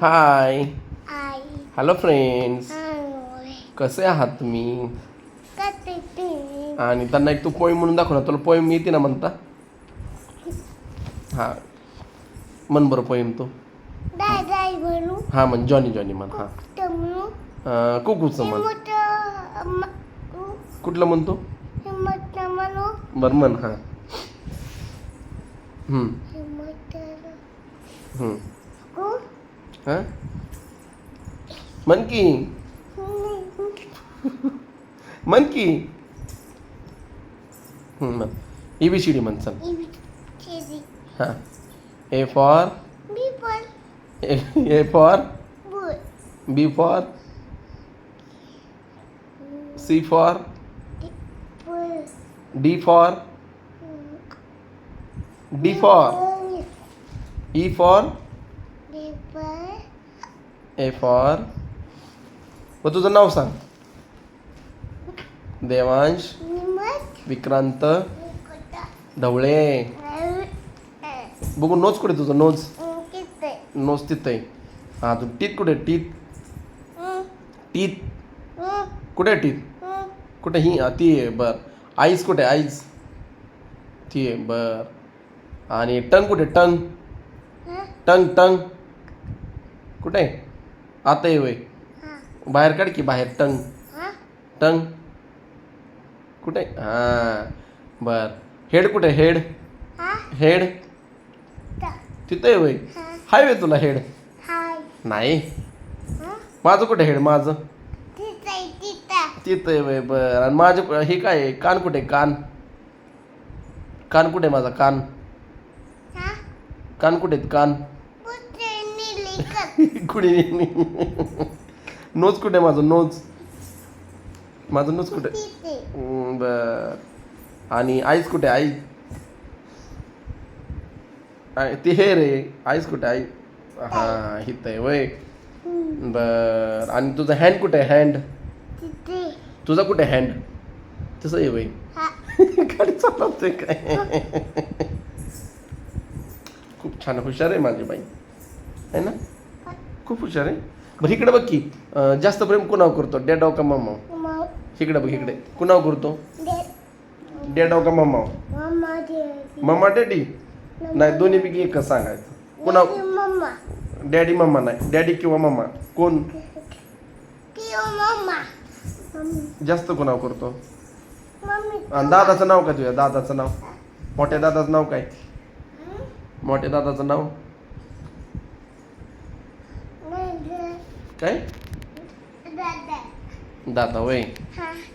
हाय. आई hello friends कसे आहात तुम्ही? आणि त्यांना एक तू पोईम म्हणून दाखव ना तुला पोईम येते ना म्हणता? हां. म्हण बरं पोईम तू. हां म्हण. जॉनी जॉनी म्हण हां. कुकूचं म्हण. कुठलं म्हणतो बरं म्हण हां. हम्म, हम्म. हां म्हण की म्हण की ई बी सी डी म्हण चल हां A for A for B for C for D for D for E for A for व तुझं नाव सांग. देवांश. विक्रांत. ढवळे. बघू नोज कुठे तुझं? नोज नोज तिथं आहे. हां तू टीत कुठे टीत. टीत. कुठे आहे टीत? कुठे ही? ती आहे बर. आईस कुठे आहे? आईस. ती आहे बर. आणि टंग कुठे टंग टंग टंग कुठे? आता येऊ बाहेर काढ की बाहेर. टंग. टंग. कुठे? हां. बर. हेड कुठे? हेड. हेड. तिथं येऊ हाय वे तुला हेड. नाही. माझं कुठे हेड? माझं. तिथं आहे वय बर. आणि माझं हे काय आहे? कान कुठे? कान. कान कुठे माझा? कान. कान कुठे कान. कुठे नोज कुठे आहे माझं? नोज माझं नोज कुठे? बर. आणि आईज कुठे आई आय- ते हे रे. आईस कुठे आई हा हित आहे वय. बर. आणि तुझा हँड कुठे आहे? हँड तुझा कुठे हँड तसं आहे वय. गाडी चालवते काय? खूप छान हुशार आहे माझी बाई. आहे ना? खूप हुशार आहे. बरं इकडे बघ की अं, जास्त प्रेम कुणाव करतो? डॅडाव का मग इकडे बघ इकडे. कुणाव करतो? डॅडाव का दे मम्मा डॅडी. नाही दोन्ही पैकी एकच सांगायचं. मम्मा डॅडी मम्मा नाही. डॅडी किंवा मम्मा कोण? किंवा मम्मा मम्मी जास्त कुणाव करतो? मम्मी आणि दादाचं नाव काय तुझ्या? दादाचं नाव. मोठ्या दादाचं नाव काय? मोठ्या दादाचं नाव? काय? दादा वय. हा.